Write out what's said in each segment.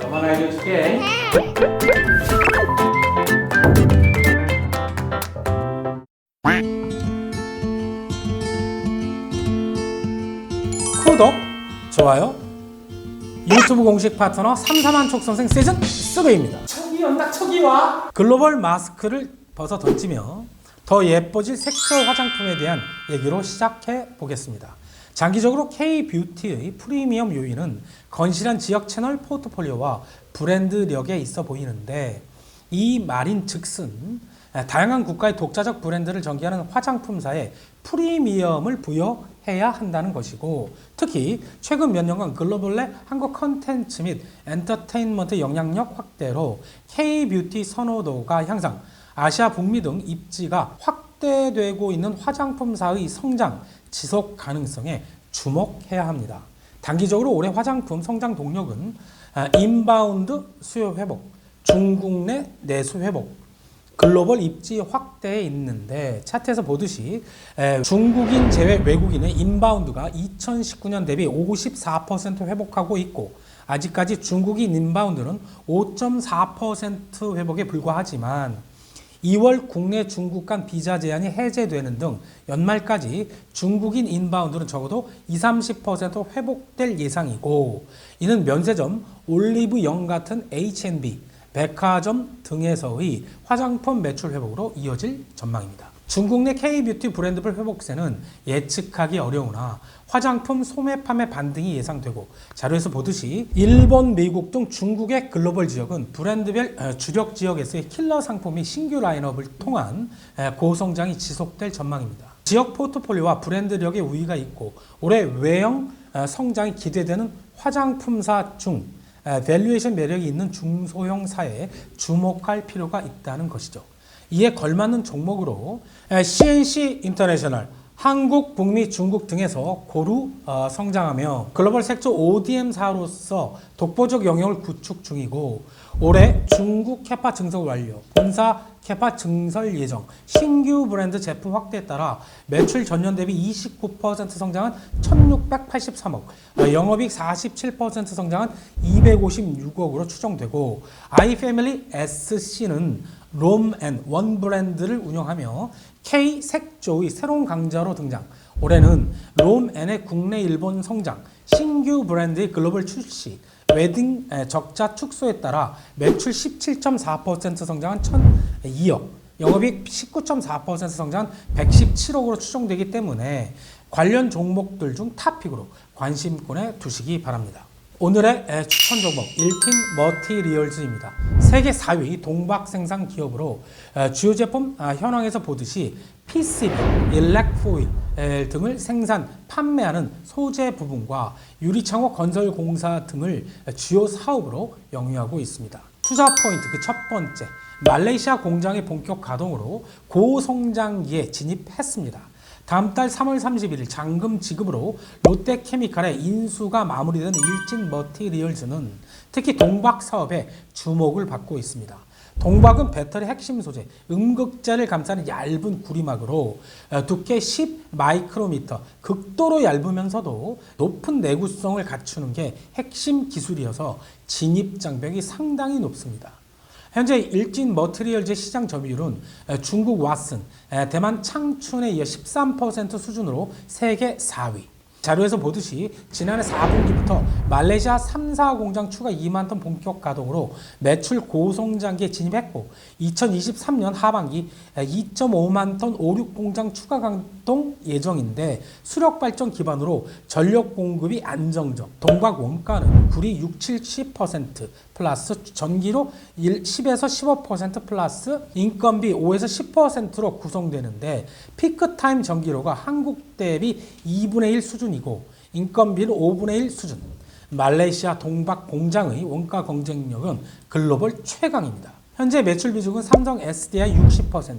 너만 알려줄게. 구독, 좋아요, 유튜브 공식 파트너 삼삼한 촉 선생 시즌 3입니다. 척이 연락 척이 와. 글로벌 마스크를 벗어 던지며 더 예뻐질 색조 화장품에 대한 얘기로 시작해 보겠습니다. 장기적으로 K-뷰티의 프리미엄 요인은 건실한 지역 채널 포트폴리오와 브랜드력에 있어 보이는데 이 말인 즉슨 다양한 국가의 독자적 브랜드를 전개하는 화장품사에 프리미엄을 부여해야 한다는 것이고 특히 최근 몇 년간 글로벌 내 한국 컨텐츠 및 엔터테인먼트 영향력 확대로 K-뷰티 선호도가 향상, 아시아 북미 등 입지가 확 대되고 있는 화장품사의 성장, 지속 가능성에 주목해야 합니다. 단기적으로 올해 화장품 성장 동력은 아, 인바운드 수요 회복, 중국 내 내수 회복, 글로벌 입지 확대에 있는데 차트에서 보듯이 에, 중국인 제외 외국인의 인바운드가 2019년 대비 54% 회복하고 있고 아직까지 중국인 인바운드는 5.4% 회복에 불과하지만 2월 국내 중국 간 비자 제한이 해제되는 등 연말까지 중국인 인바운드는 적어도 20, 30% 회복될 예상이고 이는 면세점, 올리브 영 같은 H&B, 백화점 등에서의 화장품 매출 회복으로 이어질 전망입니다. 중국 내 K-뷰티 브랜드별 회복세는 예측하기 어려우나 화장품 소매 판매 반등이 예상되고 자료에서 보듯이 일본, 미국 등 중국의 글로벌 지역은 브랜드별 어, 주력 지역에서의 킬러 상품 및 신규 라인업을 통한 에, 고성장이 지속될 전망입니다. 지역 포트폴리오와 브랜드력의 우위가 있고 올해 외형 어, 성장이 기대되는 화장품사 중 에, 밸류에이션 매력이 있는 중소형 사에 주목할 필요가 있다는 것이죠. 이에 걸맞는 종목으로 에, CNC 인터내셔널, 한국, 북미, 중국 등에서 고루 어, 성장하며 글로벌 색조 ODM사로서 독보적 영역을 구축 중이고 올해 중국 캐파 증설 완료, 본사 캐파 증설 예정, 신규 브랜드 제품 확대에 따라 매출 전년 대비 29% 성장한 1683억, 어, 영업이익 47% 성장한 256억으로 추정되고 아이패밀리 SC는 롬앤 원 브랜드를 운영하며 K 색조의 새로운 강자로 등장. 올해는 롬앤의 국내 일본 성장, 신규 브랜드의 글로벌 출시, 웨딩 에, 적자 축소에 따라 매출 17.4% 성장한 1,002억, 영업이익 19.4% 성장한 117억으로 추정되기 때문에 관련 종목들 중 탑픽으로 관심권에 두시기 바랍니다. 오늘의 에, 추천 종목 1팀 머티리얼즈입니다. 세계 4위 동박 생산 기업으로 에, 주요 제품 아, 현황에서 보듯이 PCB, 일렉포일 에, 등을 생산, 판매하는 소재 부분과 유리창호 건설공사 등을 주요 사업으로 영위하고 있습니다. 투자 포인트 그 첫 번째 말레이시아 공장의 본격 가동으로 고성장기에 진입했습니다. 다음 달 3월 31일 잔금 지급으로 롯데케미칼의 인수가 마무리된 일진 머티리얼즈는 특히 동박 사업에 주목을 받고 있습니다. 동박은 배터리 핵심 소재 음극재를 감싸는 얇은 구리막으로 어, 두께 10 마이크로미터 극도로 얇으면서도 높은 내구성을 갖추는 게 핵심 기술이어서 진입 장벽이 상당히 높습니다. 현재 일진 머트리얼즈 시장 점유율은 중국 왓슨, 대만 창춘에 이어 13% 수준으로 세계 4위. 자료에서 보듯이 지난해 4분기부터 말레이시아 3, 4 공장 추가 2만 톤 본격 가동으로 매출 고성장기에 진입했고 2023년 하반기 2.5만 톤 5, 6 공장 추가 가동 예정인데 수력 발전 기반으로 전력 공급이 안정적. 동박 원가는 구리 6, 70% 플러스 전기로 1, 10에서 15% 플러스 인건비 5에서 10%로 구성되는데 피크타임 전기료가 한국 대비 2분의 1 수준 이고 인건비는 5분의 1 수준. 말레이시아 동박 공장의 원가 경쟁력은 글로벌 최강입니다. 현재 매출 비중은 삼성 SDI 60%,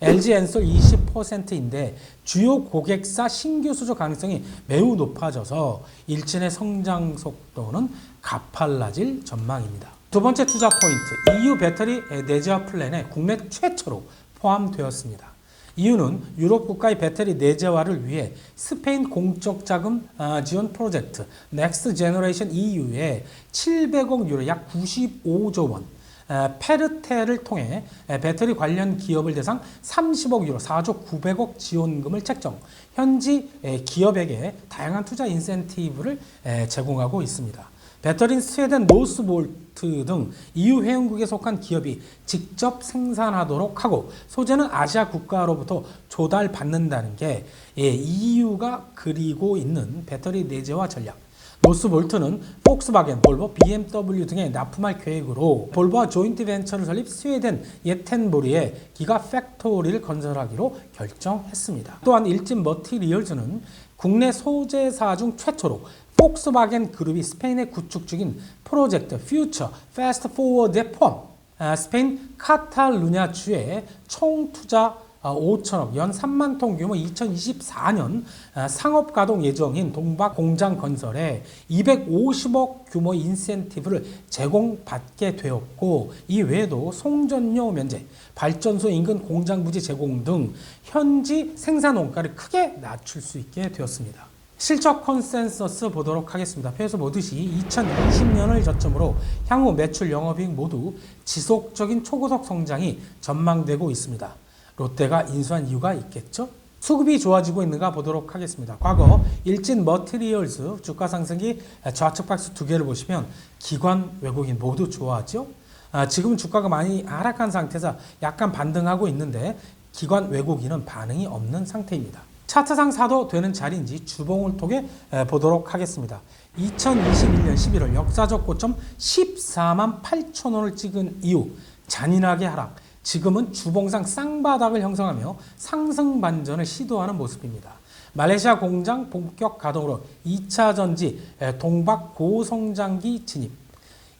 LG 엔솔 20%인데 주요 고객사 신규 수주 가능성이 매우 높아져서 일진의 성장 속도는 가팔라질 전망입니다. 두 번째 투자 포인트, EU 배터리 내재화 플랜에 국내 최초로 포함되었습니다. 이유는 유럽 국가의 배터리 내재화를 위해 스페인 공적 자금 아, 지원 프로젝트 넥스트 제너레이션 EU에 700억 유로 약 95조 원 에, 페르테를 통해 에, 배터리 관련 기업을 대상 30억 유로 4조 900억 지원금을 책정. 현지 에, 기업에게 다양한 투자 인센티브를 에, 제공하고 있습니다. 배터리는 스웨덴 노스볼트 등 EU 회원국에 속한 기업이 직접 생산하도록 하고 소재는 아시아 국가로부터 조달받는다는 게 예, EU가 그리고 있는 배터리 내재화 전략. 노스볼트는 폭스바겐, 볼보, BMW 등에 납품할 계획으로 볼보와 조인트 벤처를 설립 스웨덴 예텐보리에 기가 팩토리를 건설하기로 결정했습니다. 또한 일진 머티리얼즈는 국내 소재사 중 최초로 폭스바겐 그룹이 스페인에 구축 중인 프로젝트 퓨처 패스트 포워드에 포함 아, 스페인 카탈루냐 주에 총 투자 5천억 연 3만 톤 규모 2024년 아, 상업 가동 예정인 동박 공장 건설에 250억 규모 인센티브를 제공받게 되었고 이 외에도 송전료 면제, 발전소 인근 공장 부지 제공 등 현지 생산 원가를 크게 낮출 수 있게 되었습니다. 실적 컨센서스 보도록 하겠습니다. 표에서 보듯이 2020년을 저점으로 향후 매출 영업이익 모두 지속적인 초고속 성장이 전망되고 있습니다. 롯데가 인수한 이유가 있겠죠? 수급이 좋아지고 있는가 보도록 하겠습니다. 과거 일진 머티리얼즈 주가 상승기 좌측 박스 두 개를 보시면 기관 외국인 모두 좋아하죠? 아, 지금 주가가 많이 하락한 상태에서 약간 반등하고 있는데 기관 외국인은 반응이 없는 상태입니다. 차트상 사도 되는 자리인지 주봉을 통해 에, 보도록 하겠습니다. 2021년 11월 역사적 고점 14만 8천 원을 찍은 이후 잔인하게 하락. 지금은 주봉상 쌍바닥을 형성하며 상승 반전을 시도하는 모습입니다. 말레이시아 공장 본격 가동으로 2차 전지 에, 동박 고성장기 진입.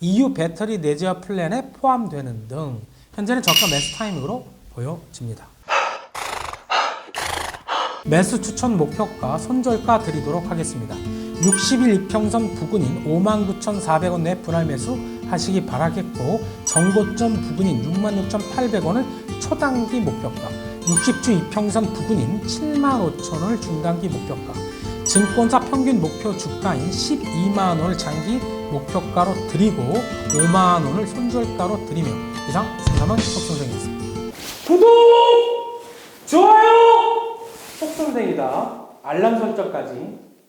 EU 배터리 내재화 플랜에 포함되는 등 현재는 저가 매수 타이밍으로 보여집니다. 매수 추천 목표가 손절가 드리도록 하겠습니다. 60일 이평선 부근인 59,400원 내 분할 매수 하시기 바라겠고 정고점 부근인 66,800원을 초단기 목표가 60주 이평선 부근인 75,000원을 중단기 목표가 증권사 평균 목표 주가인 12만 원을 장기 목표가로 드리고 5만 원을 손절가로 드리며 이상 세사만 속선생이었습니다. 구독! 좋아요! 속선생이다. 알람 설정까지